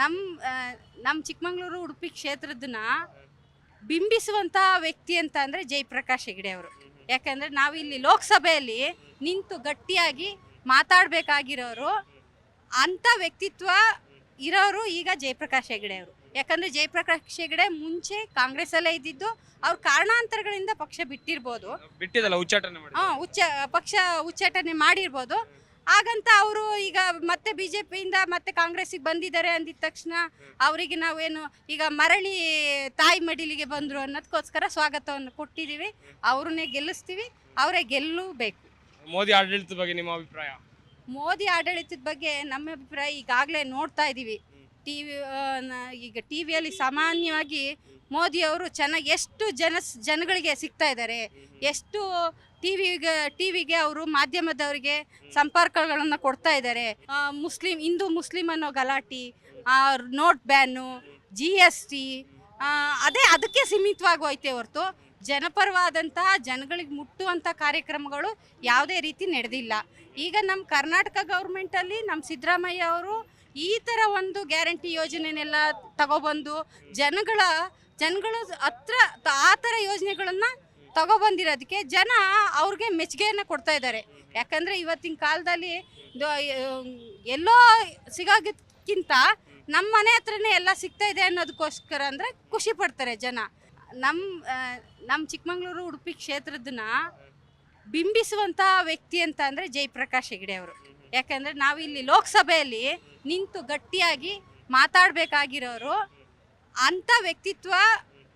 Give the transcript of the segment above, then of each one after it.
ನಮ್ಮ ನಮ್ಮ ಚಿಕ್ಕಮಂಗ್ಳೂರು ಉಡುಪಿ ಕ್ಷೇತ್ರದನ್ನ ಬಿಂಬಿಸುವಂಥ ವ್ಯಕ್ತಿ ಅಂತ ಅಂದರೆ ಜಯಪ್ರಕಾಶ್ ಹೆಗಡೆ ಅವರು. ಯಾಕಂದರೆ ನಾವಿಲ್ಲಿ ಲೋಕಸಭೆಯಲ್ಲಿ ನಿಂತು ಗಟ್ಟಿಯಾಗಿ ಮಾತಾಡಬೇಕಾಗಿರೋರು ಅಂಥ ವ್ಯಕ್ತಿತ್ವ ಇರೋರು ಈಗ ಜಯಪ್ರಕಾಶ್ ಹೆಗಡೆ ಅವರು. ಯಾಕಂದರೆ ಜಯಪ್ರಕಾಶ್ ಹೆಗಡೆ ಮುಂಚೆ ಕಾಂಗ್ರೆಸ್ಸಲ್ಲೇ ಇದ್ದಿದ್ದು ಅವ್ರ ಕಾರಣಾಂತರಗಳಿಂದ ಪಕ್ಷ ಬಿಟ್ಟಿರ್ಬೋದು. ಬಿಟ್ಟಿದಲ್ಲ ಉಚ್ಚಾಟನೆ ಹಾಂ ಉಚ್ಚ ಪಕ್ಷ ಉಚ್ಚಾಟನೆ ಮಾಡಿರ್ಬೋದು. ಹಾಗಂತ ಅವರು ಈಗ ಮತ್ತೆ ಬಿ ಜೆ ಪಿಯಿಂದ ಮತ್ತೆ ಕಾಂಗ್ರೆಸ್ಸಿಗೆ ಬಂದಿದ್ದಾರೆ ಅಂದಿದ ತಕ್ಷಣ ಅವರಿಗೆ ನಾವೇನು ಈಗ ಮರಳಿ ತಾಯಿ ಮಡಿಲಿಗೆ ಬಂದರು ಅನ್ನೋದಕ್ಕೋಸ್ಕರ ಸ್ವಾಗತವನ್ನು ಕೊಟ್ಟಿದ್ದೀವಿ ಅವ್ರನ್ನೇ ಗೆಲ್ಲಿಸ್ತೀವಿ. ಅವರೇ ಗೆಲ್ಲಬೇಕು. ಮೋದಿ ಆಡಳಿತದ ಬಗ್ಗೆ ನಿಮ್ಮ ಅಭಿಪ್ರಾಯ? ಮೋದಿ ಆಡಳಿತದ ಬಗ್ಗೆ ನಮ್ಮ ಅಭಿಪ್ರಾಯ ಈಗಾಗಲೇ ನೋಡ್ತಾ ಇದ್ದೀವಿ ಟಿ ವಿ ಈಗ ಟಿ ವಿಯಲ್ಲಿ ಸಾಮಾನ್ಯವಾಗಿ ಮೋದಿಯವರು ಚೆನ್ನಾಗಿ ಎಷ್ಟು ಜನ, ಜನಗಳಿಗೆ ಸಿಗ್ತಾ ಇದ್ದಾರೆ, ಎಷ್ಟು ಟಿ ವಿಗೆ ಟಿ ವಿಗೆ ಅವರು ಮಾಧ್ಯಮದವರಿಗೆ ಸಂಪರ್ಕಗಳನ್ನು ಕೊಡ್ತಾ ಇದ್ದಾರೆ. ಮುಸ್ಲಿಂ, ಹಿಂದೂ ಮುಸ್ಲಿಂ ಅನ್ನೋ ಗಲಾಟಿ note ban G S T ಅದೇ ಅದಕ್ಕೆ ಸೀಮಿತವಾಗಿ ಹೋಯ್ತೆ ಹೊರತು ಜನಪರವಾದಂತಹ ಜನಗಳಿಗೆ ಮುಟ್ಟುವಂಥ ಕಾರ್ಯಕ್ರಮಗಳು ಯಾವುದೇ ರೀತಿ ನಡೆದಿಲ್ಲ. ಈಗ ನಮ್ಮ ಕರ್ನಾಟಕ ಗೌರ್ಮೆಂಟಲ್ಲಿ ನಮ್ಮ ಸಿದ್ದರಾಮಯ್ಯ ಅವರು ಈ ಥರ ಒಂದು ಗ್ಯಾರಂಟಿ ಯೋಜನೆನೆಲ್ಲ ತಗೊಬಂದು ಜನಗಳ ಜನಗಳ ಹತ್ರ ಆ ಥರ ಯೋಜನೆಗಳನ್ನು ತಗೊಬಂದಿರೋದಕ್ಕೆ ಜನ ಅವ್ರಿಗೆ ಮೆಚ್ಚುಗೆಯನ್ನು ಕೊಡ್ತಾ ಇದ್ದಾರೆ. ಯಾಕಂದರೆ ಇವತ್ತಿನ ಕಾಲದಲ್ಲಿ ಎಲ್ಲೋ ಸಿಗೋದಕ್ಕಿಂತ ನಮ್ಮ ಮನೆ ಹತ್ರನೇ ಎಲ್ಲ ಸಿಗ್ತಾ ಇದೆ ಅನ್ನೋದಕ್ಕೋಸ್ಕರ ಅಂದರೆ ಖುಷಿ ಪಡ್ತಾರೆ ಜನ. ನಮ್ಮ ನಮ್ಮ ಚಿಕ್ಕಮಂಗ್ಳೂರು ಉಡುಪಿ ಕ್ಷೇತ್ರದನ್ನ ಬಿಂಬಿಸುವಂಥ ವ್ಯಕ್ತಿ ಅಂತ ಅಂದರೆ ಜಯಪ್ರಕಾಶ್ ಹೆಗಡೆ ಅವರು. ಯಾಕಂದರೆ ನಾವಿಲ್ಲಿ ಲೋಕಸಭೆಯಲ್ಲಿ ನಿಂತು ಗಟ್ಟಿಯಾಗಿ ಮಾತಾಡಬೇಕಾಗಿರೋರು ಅಂಥ ವ್ಯಕ್ತಿತ್ವ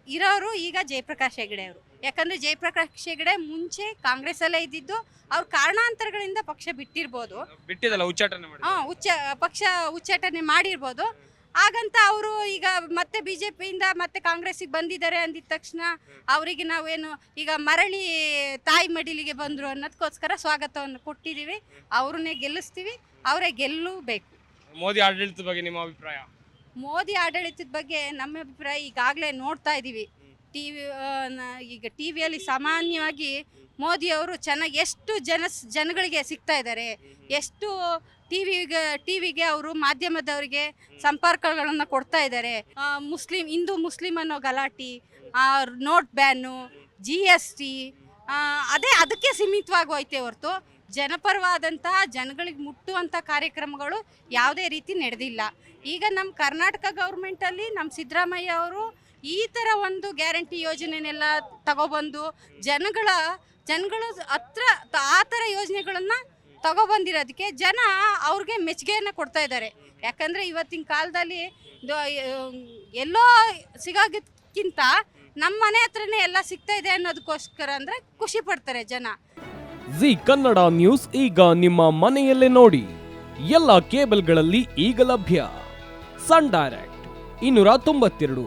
ಇರೋರು ಈಗ ಜಯಪ್ರಕಾಶ್ ಹೆಗಡೆ ಅವರು. ಯಾಕಂದರೆ ಜಯಪ್ರಕಾಶ್ ಹೆಗಡೆ ಮುಂಚೆ ಕಾಂಗ್ರೆಸ್ಸಲ್ಲೇ ಇದ್ದಿದ್ದು ಅವ್ರ ಕಾರಣಾಂತರಗಳಿಂದ ಪಕ್ಷ ಬಿಟ್ಟಿರ್ಬೋದು. ಬಿಟ್ಟಿದಲ್ಲ ಉಚ್ಚಾಟನೆ ಹಾಂ ಉಚ್ಚ ಪಕ್ಷ ಉಚ್ಚಾಟನೆ ಮಾಡಿರ್ಬೋದು. ಹಾಗಂತ ಅವರು ಈಗ ಮತ್ತೆ ಬಿ ಜೆ ಪಿಯಿಂದ ಮತ್ತೆ ಕಾಂಗ್ರೆಸ್ಸಿಗೆ ಬಂದಿದ್ದಾರೆ ಅಂದಿದ ತಕ್ಷಣ ಅವರಿಗೆ ನಾವೇನು ಈಗ ಮರಳಿ ತಾಯಿ ಮಡಿಲಿಗೆ ಬಂದರು ಅನ್ನೋದಕ್ಕೋಸ್ಕರ ಸ್ವಾಗತವನ್ನು ಕೊಟ್ಟಿದ್ದೀವಿ. ಅವ್ರನ್ನೇ ಗೆಲ್ಲಿಸ್ತೀವಿ ಅವರೇ ಗೆಲ್ಲಬೇಕು. ಮೋದಿ ಆಡಳಿತದ ಬಗ್ಗೆ ನಿಮ್ಮ ಅಭಿಪ್ರಾಯ? ಮೋದಿ ಆಡಳಿತದ ಬಗ್ಗೆ ನಮ್ಮ ಅಭಿಪ್ರಾಯ ಈಗಾಗಲೇ ನೋಡ್ತಾ ಇದ್ದೀವಿ ಟಿ ವಿ ಈಗ ಟಿ ವಿಯಲ್ಲಿ ಸಾಮಾನ್ಯವಾಗಿ ಮೋದಿಯವರು ಚೆನ್ನಾಗಿ ಎಷ್ಟು ಜನ ಜನಗಳಿಗೆ ಸಿಗ್ತಾ ಇದ್ದಾರೆ ಎಷ್ಟು ಟಿ ವಿಗೆ ಟಿ ವಿಗೆ ಅವರು ಮಾಧ್ಯಮದವರಿಗೆ ಸಂಪರ್ಕಗಳನ್ನು ಕೊಡ್ತಾ ಇದ್ದಾರೆ. ಮುಸ್ಲಿಂ ಹಿಂದೂ ಮುಸ್ಲಿಂ ಅನ್ನೋ ಗಲಾಟಿ ಆ, note ban G S T ಅದೇ ಅದಕ್ಕೆ ಸೀಮಿತವಾಗಿ ಹೋಯ್ತೆ ಹೊರತು ಜನಪರವಾದಂತಹ ಜನಗಳಿಗೆ ಮುಟ್ಟುವಂಥ ಕಾರ್ಯಕ್ರಮಗಳು ಯಾವುದೇ ರೀತಿ ನಡೆದಿಲ್ಲ. ಈಗ ನಮ್ಮ ಕರ್ನಾಟಕ ಗೌರ್ಮೆಂಟಲ್ಲಿ ನಮ್ಮ ಸಿದ್ದರಾಮಯ್ಯ ಅವರು ಈ ಥರ ಒಂದು ಗ್ಯಾರಂಟಿ ಯೋಜನೆನೆಲ್ಲ ತಗೊಬಂದು ಜನಗಳ ಜನಗಳ ಹತ್ರ ಆ ಥರ ಯೋಜನೆಗಳನ್ನು ತಗೊಬಂದಿರೋದಕ್ಕೆ ಜನ ಅವ್ರಿಗೆ ಮೆಚ್ಚುಗೆಯನ್ನು ಕೊಡ್ತಾ ಇದ್ದಾರೆ. ಯಾಕಂದರೆ ಇವತ್ತಿನ ಕಾಲದಲ್ಲಿ ಎಲ್ಲೋ ಸಿಗೋದಕ್ಕಿಂತ ನಮ್ಮ ಮನೆ ಹತ್ರನೇ ಎಲ್ಲ ಸಿಗ್ತಾ ಇದೆ ಅನ್ನೋದಕ್ಕೋಸ್ಕರ ಅಂದರೆ ಖುಷಿ ಪಡ್ತಾರೆ ಜನ. ಜಿ ಕನ್ನಡ ನ್ಯೂಸ್ ಈಗ ನಿಮ್ಮ ಮನೆಯಲ್ಲೇ ನೋಡಿ. ಎಲ್ಲ ಕೇಬಲ್ಗಳಲ್ಲಿ ಈಗ ಲಭ್ಯ. ಸನ್ ಡೈರೆಕ್ಟ್ ಇನ್ನೂರ ತೊಂಬತ್ತೆರಡು.